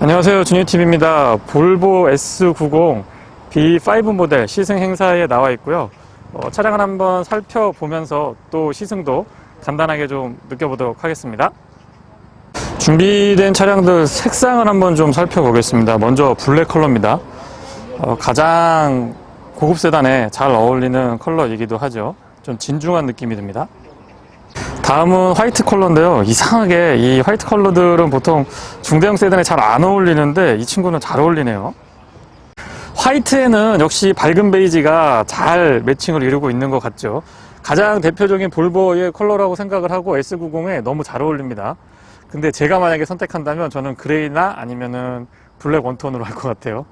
안녕하세요. 준유TV입니다. 볼보 S90 B5 모델 시승 행사에 나와 있고요. 어, 차량을 한번 살펴보면서 또 시승도 간단하게 좀 느껴보도록 하겠습니다. 준비된 차량들 색상을 한번 좀 살펴보겠습니다. 먼저 블랙 컬러입니다. 어, 가장 고급 세단에 잘 어울리는 컬러이기도 하죠. 좀 진중한 느낌이 듭니다. 다음은 화이트 컬러인데요. 이상하게 이 화이트 컬러들은 보통 중대형 세단에 잘 안 어울리는데 이 친구는 잘 어울리네요. 화이트에는 역시 밝은 베이지가 잘 매칭을 이루고 있는 것 같죠. 가장 대표적인 볼보의 컬러라고 생각을 하고 S90에 너무 잘 어울립니다. 근데 제가 만약에 선택한다면 저는 그레이나 아니면은 블랙 원톤으로 할 것 같아요.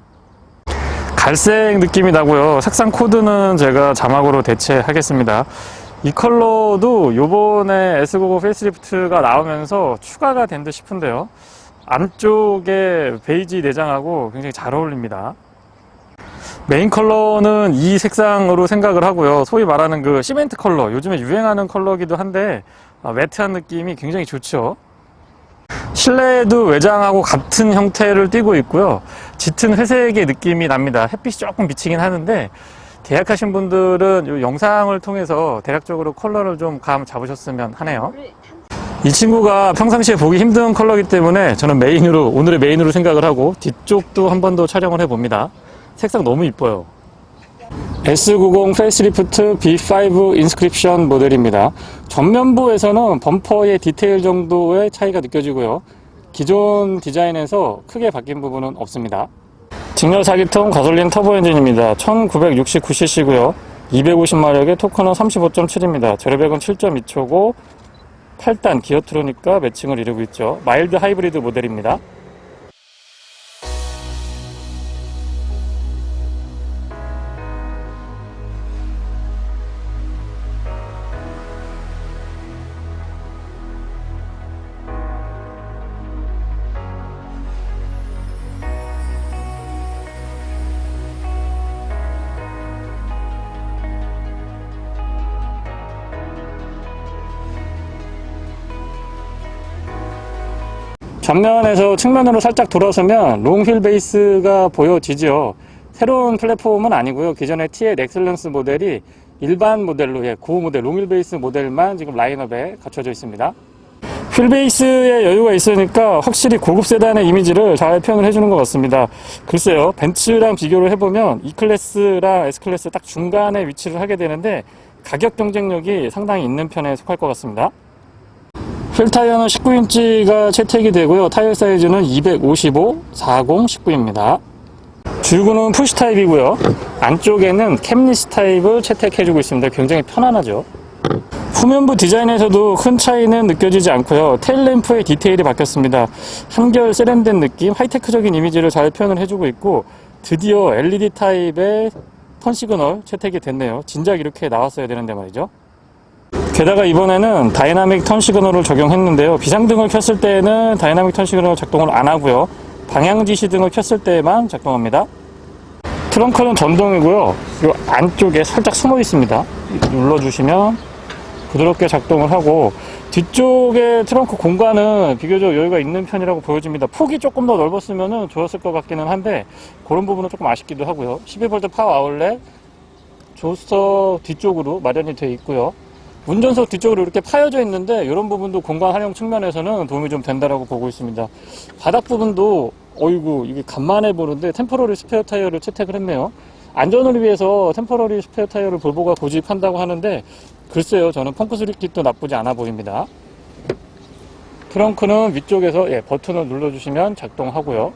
갈색 느낌이 나고요. 색상 코드는 제가 자막으로 대체하겠습니다. 이 컬러도 요번에 S90 페이스리프트가 나오면서 추가가 된 듯 싶은데요. 안쪽에 베이지 내장하고 굉장히 잘 어울립니다. 메인 컬러는 이 색상으로 생각을 하고요. 소위 말하는 그 시멘트 컬러, 요즘에 유행하는 컬러기도 한데 아, 매트한 느낌이 굉장히 좋죠. 실내에도 외장하고 같은 형태를 띠고 있고요. 짙은 회색의 느낌이 납니다. 햇빛이 조금 비치긴 하는데 계약하신 분들은 이 영상을 통해서 대략적으로 컬러를 좀 감 잡으셨으면 하네요. 이 친구가 평상시에 보기 힘든 컬러이기 때문에 저는 메인으로 오늘의 메인으로 생각을 하고 뒤쪽도 한 번 더 촬영을 해봅니다. 색상 너무 이뻐요. S90 페이스리프트 B5 인스크립션 모델입니다. 전면부에서는 범퍼의 디테일 정도의 차이가 느껴지고요. 기존 디자인에서 크게 바뀐 부분은 없습니다. 직렬 4기통 가솔린 터보 엔진입니다. 1969cc고요. 250마력의 토크는 35.7입니다. 제로백은 7.2초고 8단 기어트로닉과 매칭을 이루고 있죠. 마일드 하이브리드 모델입니다. 전면에서 측면으로 살짝 돌아서면 롱휠 베이스가 보여지죠. 새로운 플랫폼은 아니고요. 기존의 T의 넥슬런스 모델이 일반 모델로 예, 고 모델 롱휠 베이스 모델만 지금 라인업에 갖춰져 있습니다. 휠 베이스에 여유가 있으니까 확실히 고급 세단의 이미지를 잘 표현을 해주는 것 같습니다. 글쎄요, 벤츠랑 비교를 해보면 E 클래스랑 S 클래스 딱 중간에 위치를 하게 되는데 가격 경쟁력이 상당히 있는 편에 속할 것 같습니다. 휠 타이어는 19인치가 채택이 되고요. 타이어 사이즈는 255, 40, 19입니다. 줄구는 푸시 타입이고요. 안쪽에는 캠리스 타입을 채택해주고 있습니다. 굉장히 편안하죠. 후면부 디자인에서도 큰 차이는 느껴지지 않고요. 테일램프의 디테일이 바뀌었습니다. 한결 세련된 느낌, 하이테크적인 이미지를 잘 표현을 해주고 있고 드디어 LED 타입의 턴 시그널 채택이 됐네요. 진작 이렇게 나왔어야 되는데 말이죠. 게다가 이번에는 다이나믹 턴 시그널을 적용했는데요. 비상등을 켰을 때는 다이나믹 턴 시그널 작동을 안 하고요. 방향 지시 등을 켰을 때만 작동합니다. 트렁크는 전동이고요. 이 안쪽에 살짝 숨어 있습니다. 눌러주시면 부드럽게 작동을 하고 뒤쪽에 트렁크 공간은 비교적 여유가 있는 편이라고 보여집니다. 폭이 조금 더 넓었으면 좋았을 것 같기는 한데 그런 부분은 조금 아쉽기도 하고요. 12V 파워 아울렛 조스터 뒤쪽으로 마련이 되어 있고요. 운전석 뒤쪽으로 이렇게 파여져 있는데 이런 부분도 공간 활용 측면에서는 도움이 좀 된다라고 보고 있습니다. 바닥 부분도 어이구 이게 간만에 보는데 템포러리 스페어 타이어를 채택을 했네요. 안전을 위해서 템포러리 스페어 타이어를 볼보가 고집한다고 하는데 글쎄요 저는 펑크 스리킷도 나쁘지 않아 보입니다. 트렁크는 위쪽에서 예, 버튼을 눌러주시면 작동하고요.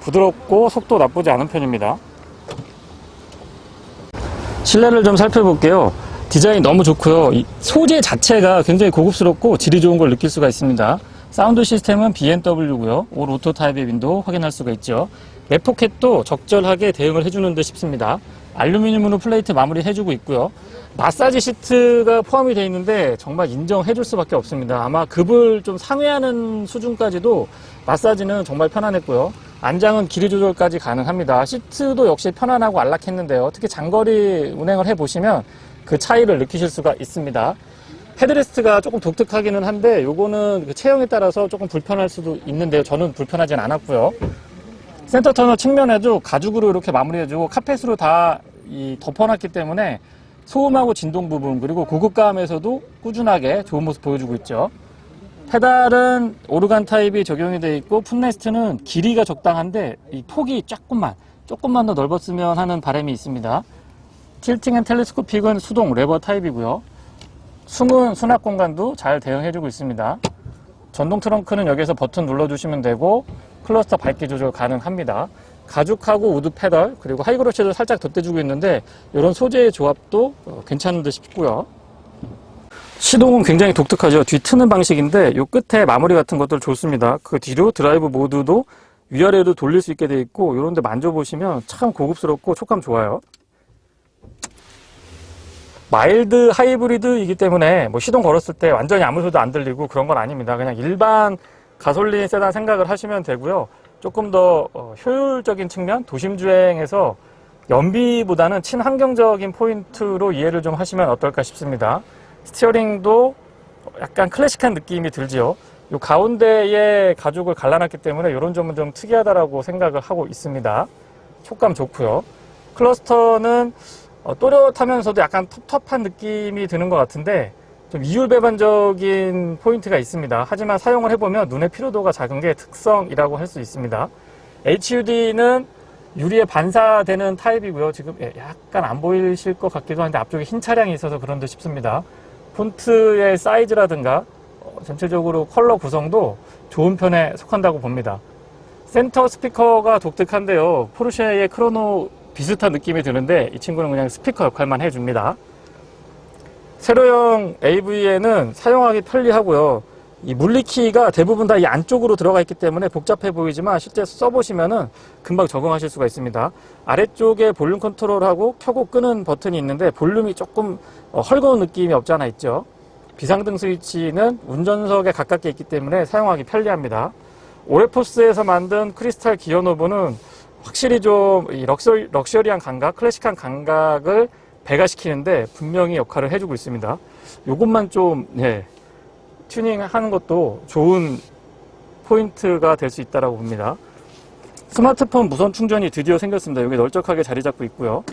부드럽고 속도 나쁘지 않은 편입니다. 실내를 좀 살펴볼게요. 디자인 너무 좋고요. 이 소재 자체가 굉장히 고급스럽고 질이 좋은 걸 느낄 수가 있습니다. 사운드 시스템은 BMW고요. 올 오토 타입의 윈도우 확인할 수가 있죠. 랩포켓도 적절하게 대응을 해주는 듯 싶습니다. 알루미늄으로 플레이트 마무리 해주고 있고요. 마사지 시트가 포함이 되어 있는데 정말 인정해줄 수밖에 없습니다. 아마 급을 좀 상회하는 수준까지도 마사지는 정말 편안했고요. 안장은 길이 조절까지 가능합니다. 시트도 역시 편안하고 안락했는데요. 특히 장거리 운행을 해보시면 그 차이를 느끼실 수가 있습니다. 헤드레스트가 조금 독특하기는 한데 요거는 그 체형에 따라서 조금 불편할 수도 있는데요. 저는 불편하진 않았고요. 센터 터널 측면에도 가죽으로 이렇게 마무리해주고 카펫으로 다이 덮어놨기 때문에 소음하고 진동 부분 그리고 고급감에서도 꾸준하게 좋은 모습 보여주고 있죠. 페달은 오르간 타입이 적용이 되어 있고 풋레스트는 길이가 적당한데 이 폭이 조금만 조금만 더 넓었으면 하는 바람이 있습니다. 틸팅 앤 텔레스코픽은 수동 레버 타입이고요. 숨은 수납 공간도 잘 대응해주고 있습니다. 전동 트렁크는 여기서 버튼 눌러주시면 되고 클러스터 밝기 조절 가능합니다. 가죽하고 우드 페달 그리고 하이그로시도 살짝 덧대주고 있는데 이런 소재의 조합도 어, 괜찮은 듯 싶고요. 시동은 굉장히 독특하죠. 뒤 트는 방식인데 이 끝에 마무리 같은 것들 좋습니다. 그 뒤로 드라이브 모드도 위아래로 돌릴 수 있게 돼 있고 이런 데 만져보시면 참 고급스럽고 촉감 좋아요. 마일드 하이브리드이기 때문에 뭐 시동 걸었을 때 완전히 아무 소리도 안 들리고 그런 건 아닙니다. 그냥 일반 가솔린 세단 생각을 하시면 되고요. 조금 더 어, 효율적인 측면, 도심 주행에서 연비보다는 친환경적인 포인트로 이해를 좀 하시면 어떨까 싶습니다. 스티어링도 약간 클래식한 느낌이 들지요. 요 가운데에 가죽을 갈라놨기 때문에 이런 점은 좀 특이하다라고 생각을 하고 있습니다. 촉감 좋고요. 클러스터는 어, 또렷하면서도 약간 텁텁한 느낌이 드는 것 같은데 좀 이율배반적인 포인트가 있습니다. 하지만 사용을 해보면 눈의 피로도가 작은 게 특성이라고 할 수 있습니다. HUD는 유리에 반사되는 타입이고요. 지금 예, 약간 안 보이실 것 같기도 한데 앞쪽에 흰 차량이 있어서 그런 듯 싶습니다. 폰트의 사이즈라든가 어, 전체적으로 컬러 구성도 좋은 편에 속한다고 봅니다. 센터 스피커가 독특한데요. 포르쉐의 크로노 비슷한 느낌이 드는데 이 친구는 그냥 스피커 역할만 해줍니다. 세로형 AV에는 사용하기 편리하고요. 이 물리키가 대부분 다 이 안쪽으로 들어가 있기 때문에 복잡해 보이지만 실제 써보시면은 금방 적응하실 수가 있습니다. 아래쪽에 볼륨 컨트롤하고 켜고 끄는 버튼이 있는데 볼륨이 조금 어, 헐거운 느낌이 없지 않아 있죠. 비상등 스위치는 운전석에 가깝게 있기 때문에 사용하기 편리합니다. 오레포스에서 만든 크리스탈 기어 노브는 확실히 좀이 럭셔, 럭셔리한 감각, 클래식한 감각을 배가시키는데 분명히 역할을 해주고 있습니다. 요것만 좀 예, 튜닝하는 것도 좋은 포인트가 될 수 있다고 봅니다. 스마트폰 무선 충전이 드디어 생겼습니다. 여기 널쩍하게 자리 잡고 있고요.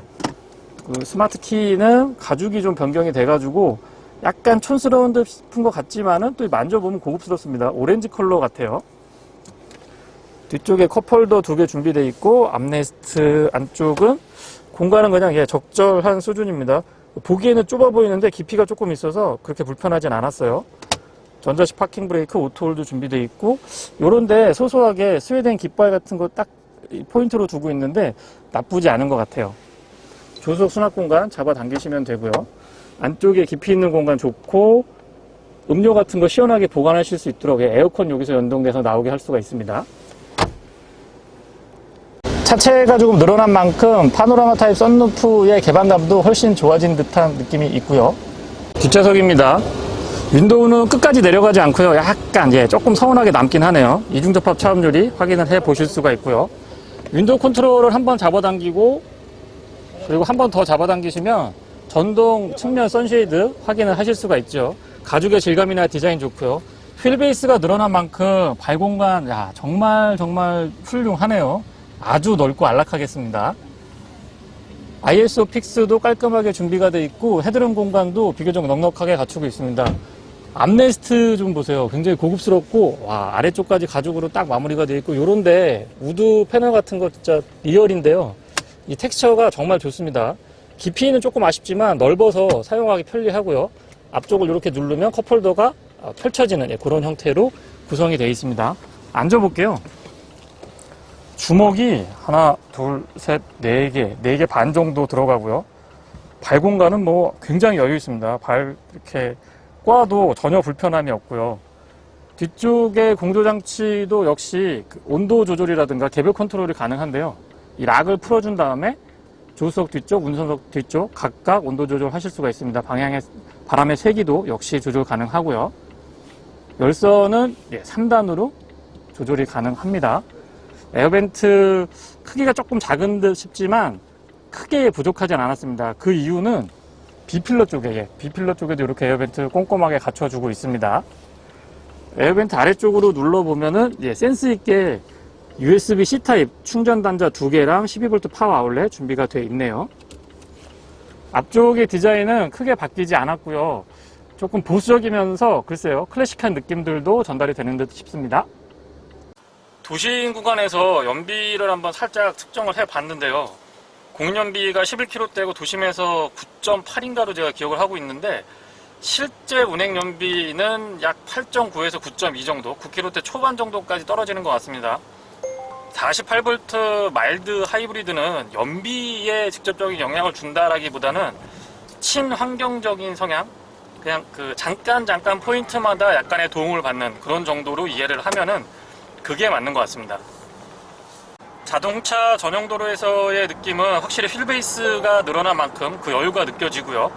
그 스마트 키는 가죽이 좀 변경이 돼가지고 약간 촌스러운 듯 싶은 것 같지만은 또 만져보면 고급스럽습니다. 오렌지 컬러 같아요. 뒤쪽에 컵홀더 두 개 준비되어 있고 암레스트 안쪽은 공간은 그냥 예, 적절한 수준입니다. 보기에는 좁아 보이는데 깊이가 조금 있어서 그렇게 불편하진 않았어요. 전자식 파킹 브레이크 오토홀도 준비되어 있고 요런데 소소하게 스웨덴 깃발 같은 거 딱 포인트로 두고 있는데 나쁘지 않은 것 같아요. 조수석 수납 공간 잡아 당기시면 되고요. 안쪽에 깊이 있는 공간 좋고 음료 같은 거 시원하게 보관하실 수 있도록 에어컨 여기서 연동돼서 나오게 할 수가 있습니다. 차체가 조금 늘어난 만큼 파노라마 타입 썬루프의 개방감도 훨씬 좋아진 듯한 느낌이 있고요. 뒷좌석입니다. 윈도우는 끝까지 내려가지 않고요. 약간 예, 조금 서운하게 남긴 하네요. 이중접합 차음유리 확인을 해 보실 수가 있고요. 윈도우 컨트롤을 한번 잡아당기고 그리고 한 번 더 잡아당기시면 전동 측면 선쉐이드 확인을 하실 수가 있죠. 가죽의 질감이나 디자인 좋고요. 휠베이스가 늘어난 만큼 발 공간 야 정말 정말 훌륭하네요. 아주 넓고 안락하겠습니다. ISO 픽스도 깔끔하게 준비가 되어 있고 헤드룸 공간도 비교적 넉넉하게 갖추고 있습니다. 암레스트 좀 보세요. 굉장히 고급스럽고 와 아래쪽까지 가죽으로 딱 마무리가 되어 있고 요런데 우드 패널 같은 거 진짜 리얼인데요. 이 텍스처가 정말 좋습니다. 깊이는 조금 아쉽지만 넓어서 사용하기 편리하고요. 앞쪽을 이렇게 누르면 컵홀더가 어, 펼쳐지는 예, 그런 형태로 구성이 되어 있습니다. 앉아볼게요. 주먹이 하나, 둘, 셋, 네 개, 네 개 반 정도 들어가고요. 발 공간은 뭐 굉장히 여유 있습니다. 발 이렇게 꽈도 전혀 불편함이 없고요. 뒤쪽에 공조 장치도 역시 그 온도 조절이라든가 개별 컨트롤이 가능한데요. 이 락을 풀어준 다음에 조수석 뒤쪽, 운전석 뒤쪽 각각 온도 조절하실 수가 있습니다. 방향의 바람의 세기도 역시 조절 가능하고요. 열선은 3단으로 조절이 가능합니다. 에어벤트 크기가 조금 작은 듯 싶지만 크게 부족하진 않았습니다. 그 이유는 B필러 쪽에, 예, B필러 쪽에도 이렇게 에어벤트 꼼꼼하게 갖춰주고 있습니다. 에어벤트 아래쪽으로 눌러보면은, 예, 센스 있게 USB-C 타입 충전 단자 두 개랑 12V 파워 아울렛 준비가 되어 있네요. 앞쪽의 디자인은 크게 바뀌지 않았고요. 조금 보수적이면서 글쎄요 클래식한 느낌들도 전달이 되는 듯 싶습니다. 도심 구간에서 연비를 한번 살짝 측정을 해 봤는데요. 공연비가 11km대고 도심에서 9.8인가로 제가 기억을 하고 있는데 실제 운행 연비는 약 8.9에서 9.2 정도, 9km대 초반 정도까지 떨어지는 것 같습니다. 48V 마일드 하이브리드는 연비에 직접적인 영향을 준다라기보다는 친환경적인 성향, 그냥 그 잠깐 잠깐 포인트마다 약간의 도움을 받는 그런 정도로 이해를 하면은 그게 맞는 것 같습니다. 자동차 전용 도로에서의 느낌은 확실히 휠베이스가 늘어난 만큼 그 여유가 느껴지고요.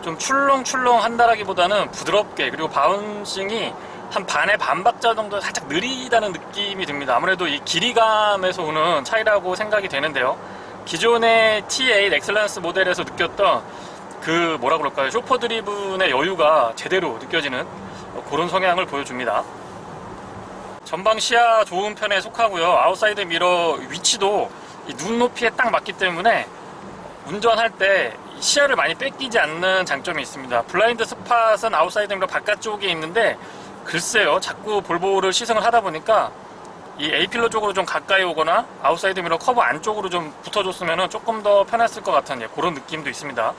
좀 출렁출렁 한다라기보다는 부드럽게 그리고 바운싱이 한 반의 반박자 정도 살짝 느리다는 느낌이 듭니다. 아무래도 이 길이감에서 오는 차이라고 생각이 되는데요. 기존의 T8 엑셀런스 모델에서 느꼈던 그 뭐라 그럴까요? 쇼퍼 드리븐의 여유가 제대로 느껴지는 그런 성향을 보여줍니다. 전방 시야 좋은 편에 속하고요. 아웃사이드 미러 위치도 이 눈높이에 딱 맞기 때문에 운전할 때 시야를 많이 뺏기지 않는 장점이 있습니다. 블라인드 스팟은 아웃사이드 미러 바깥쪽에 있는데 글쎄요. 자꾸 볼보를 시승을 하다 보니까 이 A필러 쪽으로 좀 가까이 오거나 아웃사이드 미러 커브 안쪽으로 좀 붙어줬으면 조금 더 편했을 것 같은 예, 그런 느낌도 있습니다.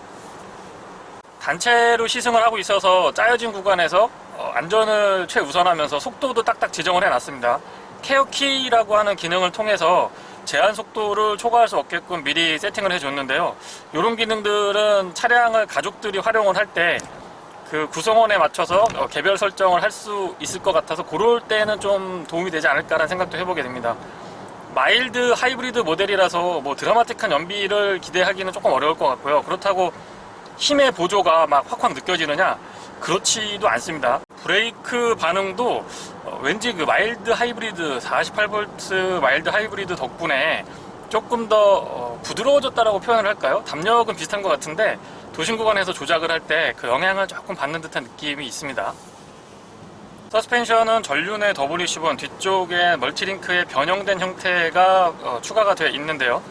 단체로 시승을 하고 있어서 짜여진 구간에서 어, 안전을 최우선하면서 속도도 딱딱 지정을 해놨습니다. 케어키라고 하는 기능을 통해서 제한 속도를 초과할 수 없게끔 미리 세팅을 해줬는데요. 이런 기능들은 차량을 가족들이 활용을 할 때 그 구성원에 맞춰서 어, 개별 설정을 할 수 있을 것 같아서 그럴 때는 좀 도움이 되지 않을까라는 생각도 해보게 됩니다. 마일드 하이브리드 모델이라서 뭐 드라마틱한 연비를 기대하기는 조금 어려울 것 같고요. 그렇다고 힘의 보조가 막 확확 느껴지느냐? 그렇지도 않습니다. 브레이크 반응도 어, 왠지 그 마일드 하이브리드 48V 마일드 하이브리드 덕분에 조금 더 어, 부드러워졌다라고 표현을 할까요? 담력은 비슷한 것 같은데 도심 구간에서 조작을 할 때 그 영향을 조금 받는 듯한 느낌이 있습니다. 서스펜션은 전륜의 WC1 뒤쪽에 멀티링크의 변형된 형태가 어, 추가가 되어 있는데요.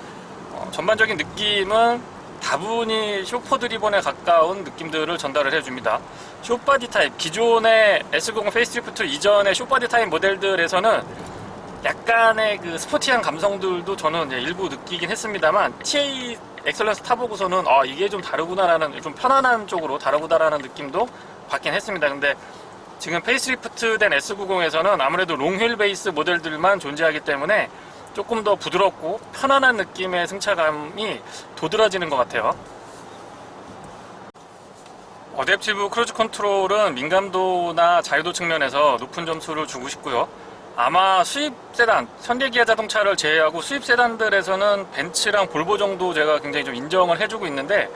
어, 전반적인 느낌은 다분히 쇼퍼 드리본에 가까운 느낌들을 전달을 해줍니다. 쇼바디 타입, 기존의 S90 페이스리프트 이전의 쇼바디 타입 모델들에서는 약간의 그 스포티한 감성들도 저는 일부 느끼긴 했습니다만 TA 엑셀런스 타보고서는 아 이게 좀 다르구나라는 좀 편안한 쪽으로 다르구나라는 느낌도 받긴 했습니다. 근데 지금 페이스리프트 된 S90에서는 아무래도 롱휠 베이스 모델들만 존재하기 때문에 조금 더 부드럽고 편안한 느낌의 승차감이 도드라지는 것 같아요. 어댑티브 크루즈 컨트롤은 민감도나 자유도 측면에서 높은 점수를 주고 싶고요. 아마 수입 세단, 현대기아 자동차를 제외하고 수입 세단들에서는 벤츠랑 볼보 정도 제가 굉장히 좀 인정을 해주고 있는데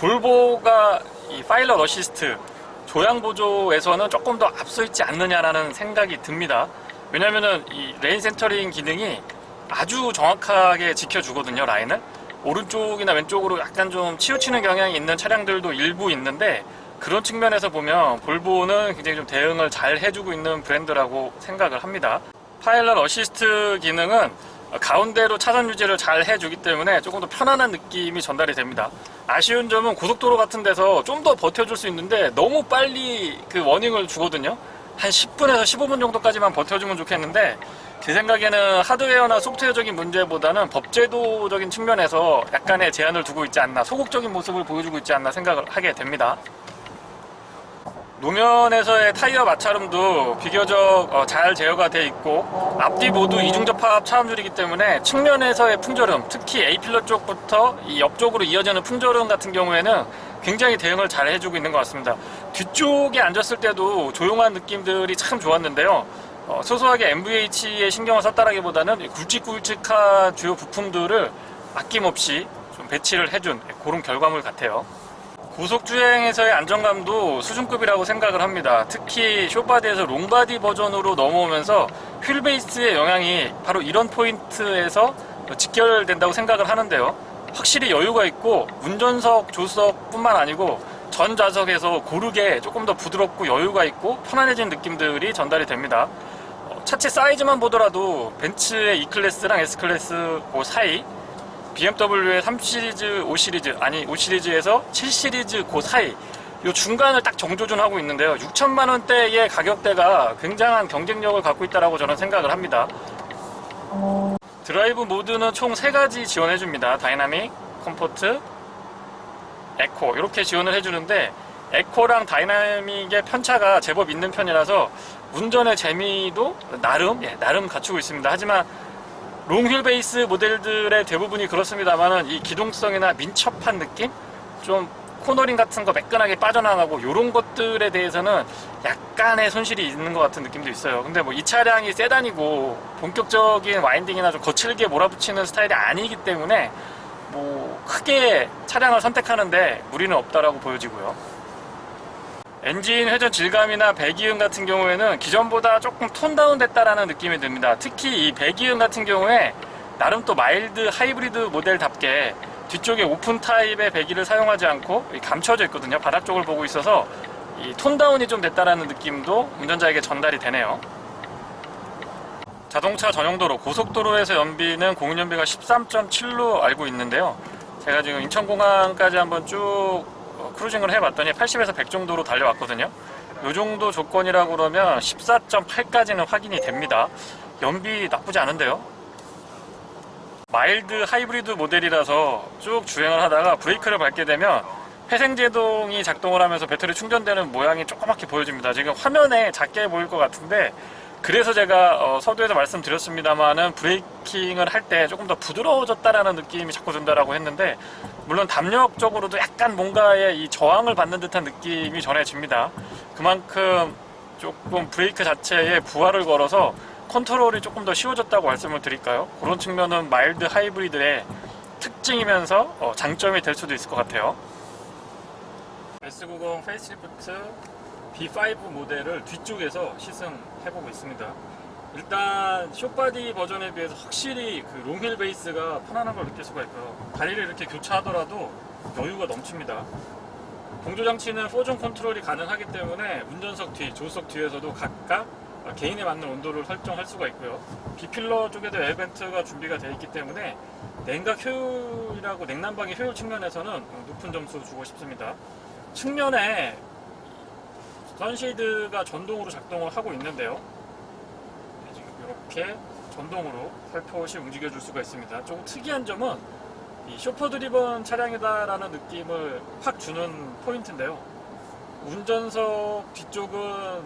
볼보가 이 파일럿 어시스트 조향 보조에서는 조금 더 앞서 있지 않느냐라는 생각이 듭니다. 왜냐면은 이 레인 센터링 기능이 아주 정확하게 지켜주거든요, 라인을. 오른쪽이나 왼쪽으로 약간 좀 치우치는 경향이 있는 차량들도 일부 있는데 그런 측면에서 보면 볼보는 굉장히 좀 대응을 잘 해주고 있는 브랜드라고 생각을 합니다. 파일럿 어시스트 기능은 가운데로 차선 유지를 잘 해주기 때문에 조금 더 편안한 느낌이 전달이 됩니다. 아쉬운 점은 고속도로 같은 데서 좀 더 버텨줄 수 있는데 너무 빨리 그 워닝을 주거든요. 한 10분에서 15분 정도까지만 버텨주면 좋겠는데 제 생각에는 하드웨어나 소프트웨어적인 문제보다는 법제도적인 측면에서 약간의 제한을 두고 있지 않나 소극적인 모습을 보여주고 있지 않나 생각을 하게 됩니다. 노면에서의 타이어 마찰음도 비교적 어, 잘 제어가 돼 있고 앞뒤 모두 이중접합 차음줄이기 때문에 측면에서의 풍절음 특히 A필러 쪽부터 이 옆쪽으로 이어지는 풍절음 같은 경우에는 굉장히 대응을 잘 해주고 있는 것 같습니다. 뒤쪽에 앉았을 때도 조용한 느낌들이 참 좋았는데요. 어, 소소하게 MVH에 신경을 썼다라기보다는 굵직굵직한 주요 부품들을 아낌없이 좀 배치를 해준 그런 결과물 같아요 고속주행에서의 안정감도 수준급이라고 생각을 합니다. 특히 쇼바디에서 롱바디 버전으로 넘어오면서 휠베이스의 영향이 바로 이런 포인트에서 직결된다고 생각을 하는데요. 확실히 여유가 있고 운전석, 조수석뿐만 아니고 전 좌석에서 고르게 조금 더 부드럽고 여유가 있고 편안해진 느낌들이 전달이 됩니다. 어, 차체 사이즈만 보더라도 벤츠의 E클래스랑 S클래스 그 사이 BMW의 3 시리즈, 5 시리즈 아니 5 시리즈에서 7 시리즈 그 사이 이 중간을 딱 정조준하고 있는데요. 6천만 원대의 가격대가 굉장한 경쟁력을 갖고 있다라고 저는 생각을 합니다. 드라이브 모드는 총 3가지 지원해 줍니다. 다이나믹, 컴포트, 에코 이렇게 지원을 해주는데 에코랑 다이나믹의 편차가 제법 있는 편이라서 운전의 재미도 나름 예, 나름 갖추고 있습니다. 하지만 롱휠 베이스 모델들의 대부분이 그렇습니다만은 이 기동성이나 민첩한 느낌, 좀 코너링 같은 거 매끈하게 빠져나가고 이런 것들에 대해서는 약간의 손실이 있는 것 같은 느낌도 있어요. 근데 뭐 이 차량이 세단이고 본격적인 와인딩이나 좀 거칠게 몰아붙이는 스타일이 아니기 때문에 뭐 크게 차량을 선택하는데 무리는 없다라고 보여지고요. 엔진 회전 질감이나 배기음 같은 경우에는 기존보다 조금 톤 다운 됐다라는 느낌이 듭니다. 특히 이 배기음 같은 경우에 나름 또 마일드 하이브리드 모델답게 뒤쪽에 오픈 타입의 배기를 사용하지 않고 감춰져 있거든요. 바닥 쪽을 보고 있어서 이 톤 다운이 좀 됐다라는 느낌도 운전자에게 전달이 되네요. 자동차 전용도로 고속도로에서 연비는 공인연비가 13.7로 알고 있는데요. 제가 지금 인천공항까지 한번 쭉 어, 크루징을 해봤더니 80에서 100 정도로 달려왔거든요. 이 정도 조건이라고 그러면 14.8까지는 확인이 됩니다. 연비 나쁘지 않은데요. 마일드 하이브리드 모델이라서 쭉 주행을 하다가 브레이크를 밟게 되면 회생제동이 작동을 하면서 배터리 충전되는 모양이 조그맣게 보여집니다. 지금 화면에 작게 보일 것 같은데 그래서 제가 어, 서두에서 말씀드렸습니다만은 브레이킹을 할 때 조금 더 부드러워졌다라는 느낌이 자꾸 든다라고 했는데 물론 담력적으로도 약간 뭔가의 이 저항을 받는 듯한 느낌이 전해집니다. 그만큼 조금 브레이크 자체에 부하를 걸어서 컨트롤이 조금 더 쉬워졌다고 말씀을 드릴까요? 그런 측면은 마일드 하이브리드의 특징이면서 어, 장점이 될 수도 있을 것 같아요. S90 페이스리프트 B5 모델을 뒤쪽에서 시승해보고 있습니다. 일단 쇼바디 버전에 비해서 확실히 그 롱힐 베이스가 편안한 걸 느낄 수가 있고요. 다리를 이렇게 교차하더라도 여유가 넘칩니다. 동조 장치는 4존 컨트롤이 가능하기 때문에 운전석 뒤, 조수석 뒤에서도 각각 개인에 맞는 온도를 설정할 수가 있고요. 비필러 쪽에도 에어벤트가 준비가 되어 있기 때문에 냉각 효율이라고 냉난방의 효율 측면에서는 높은 점수 주고 싶습니다. 측면에 선쉐이드가 전동으로 작동을 하고 있는데요. 네, 지금 이렇게 전동으로 살포시 움직여 줄 수가 있습니다. 조금 특이한 점은 이 쇼퍼 드리번 차량이다라는 느낌을 확 주는 포인트인데요. 운전석 뒤쪽은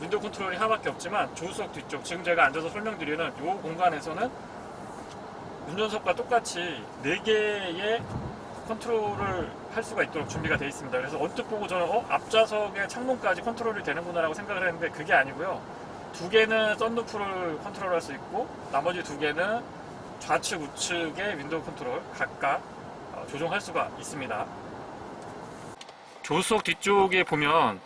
윈도우 컨트롤이 하나밖에 없지만 조수석 뒤쪽 지금 제가 앉아서 설명드리는 이 공간에서는 운전석과 똑같이 4개의 컨트롤을 할 수가 있도록 준비가 되어 있습니다. 그래서 언뜻 보고 저는 어? 앞좌석의 창문까지 컨트롤이 되는구나 라고 생각을 했는데 그게 아니고요. 두 개는 썬루프를 컨트롤할 수 있고 나머지 두 개는 좌측 우측의 윈도우 컨트롤 각각 어, 조정할 수가 있습니다. 조수석 뒤쪽에 보면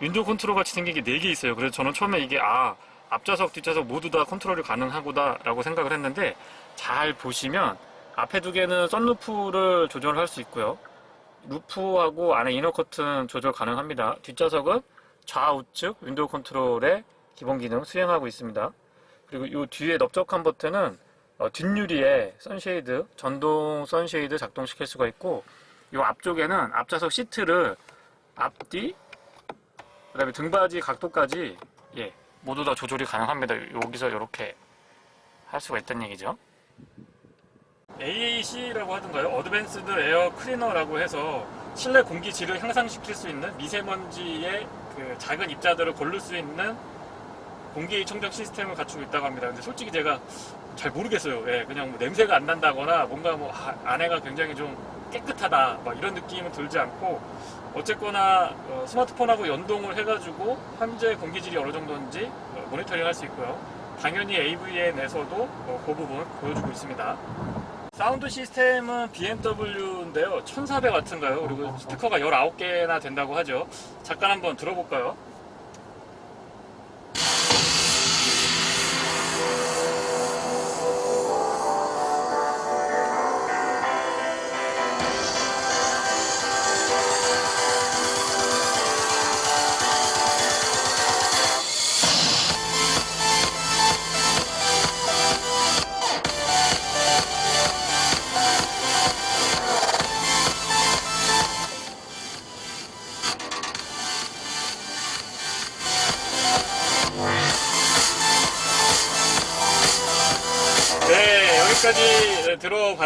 윈도우 컨트롤 같이 생긴 게 4개 있어요. 그래서 저는 처음에 이게 아 앞좌석 뒷좌석 모두 다 컨트롤이 가능하구나 라고 생각을 했는데 잘 보시면 앞에 두 개는 썬루프를 조절할 수 있고요. 루프하고 안에 이너 커튼 조절 가능합니다. 뒷좌석은 좌우측 윈도우 컨트롤의 기본 기능 수행하고 있습니다. 그리고 이 뒤에 넓적한 버튼은 어, 뒷유리에 선쉐이드, 전동 선쉐이드 작동시킬 수가 있고 이 앞쪽에는 앞좌석 시트를 앞뒤 그 다음에 등받이 각도까지 예, 모두 다 조절이 가능합니다. 여기서 이렇게 할 수가 있다는 얘기죠. AAC라고 하던가요? 어드밴스드 에어 클리너라고 해서 실내 공기 질을 향상시킬 수 있는 미세먼지의 그 작은 입자들을 고를 수 있는 공기 청정 시스템을 갖추고 있다고 합니다. 근데 솔직히 제가 잘 모르겠어요. 예, 그냥 뭐 냄새가 안 난다거나 뭔가 뭐 아, 안에가 굉장히 좀 깨끗하다 막 이런 느낌은 들지 않고 어쨌거나 어, 스마트폰하고 연동을 해가지고 현재 공기질이 어느 정도인지 어, 모니터링 할 수 있고요. 당연히 AVN에서도 어, 그 부분 보여주고 있습니다. 사운드 시스템은 BMW인데요. 1400 같은가요? 그리고 스피커가 19개나 된다고 하죠. 잠깐 한번 들어볼까요?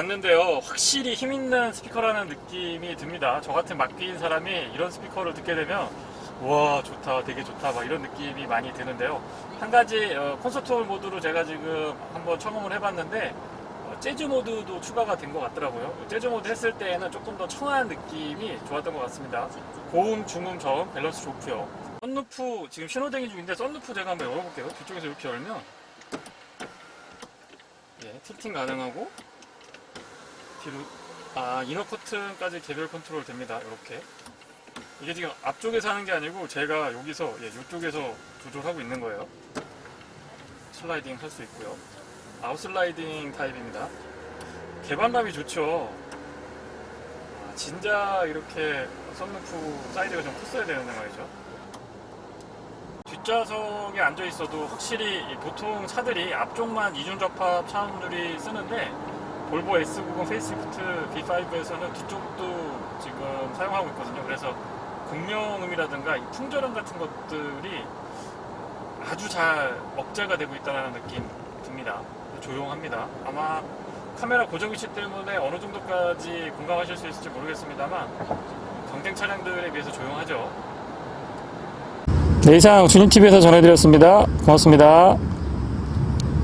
봤는데요. 확실히 힘있는 스피커라는 느낌이 듭니다. 저 같은 막귀인 사람이 이런 스피커를 듣게 되면 와 좋다 되게 좋다 막 이런 느낌이 많이 드는데요. 한 가지 어, 콘서트 홀 모드로 제가 지금 한번 청음을 해봤는데 어, 재즈 모드도 추가가 된 것 같더라고요. 재즈 모드 했을 때에는 조금 더 청아한 느낌이 좋았던 것 같습니다. 고음, 중음, 저음 밸런스 좋고요. 썬루프 지금 신호등이 중인데 썬루프 제가 한번 열어볼게요. 뒤쪽에서 이렇게 열면 예, 틸팅 가능하고 뒤로 아 이너 커튼까지 개별 컨트롤 됩니다. 이렇게 이게 지금 앞쪽에서 하는 게 아니고 제가 여기서 예, 이쪽에서 조절하고 있는 거예요. 슬라이딩 할 수 있고요. 아웃슬라이딩 타입입니다. 개방감이 좋죠. 아, 진짜 이렇게 썬루프 사이드가 좀 컸어야 되는데 말이죠. 뒷좌석에 앉아 있어도 확실히 이 보통 차들이 앞쪽만 이중 접합 차원들이 쓰는데 볼보 S90 페이스리프트 B5에서는 뒤쪽도 지금 사용하고 있거든요. 그래서 공명음이라든가 이 풍절음 같은 것들이 아주 잘 억제가 되고 있다는 느낌 듭니다. 조용합니다. 아마 카메라 고정 위치 때문에 어느 정도까지 공감하실 수 있을지 모르겠습니다만 경쟁 차량들에 비해서 조용하죠. 네, 이상 주님TV에서 전해드렸습니다. 고맙습니다.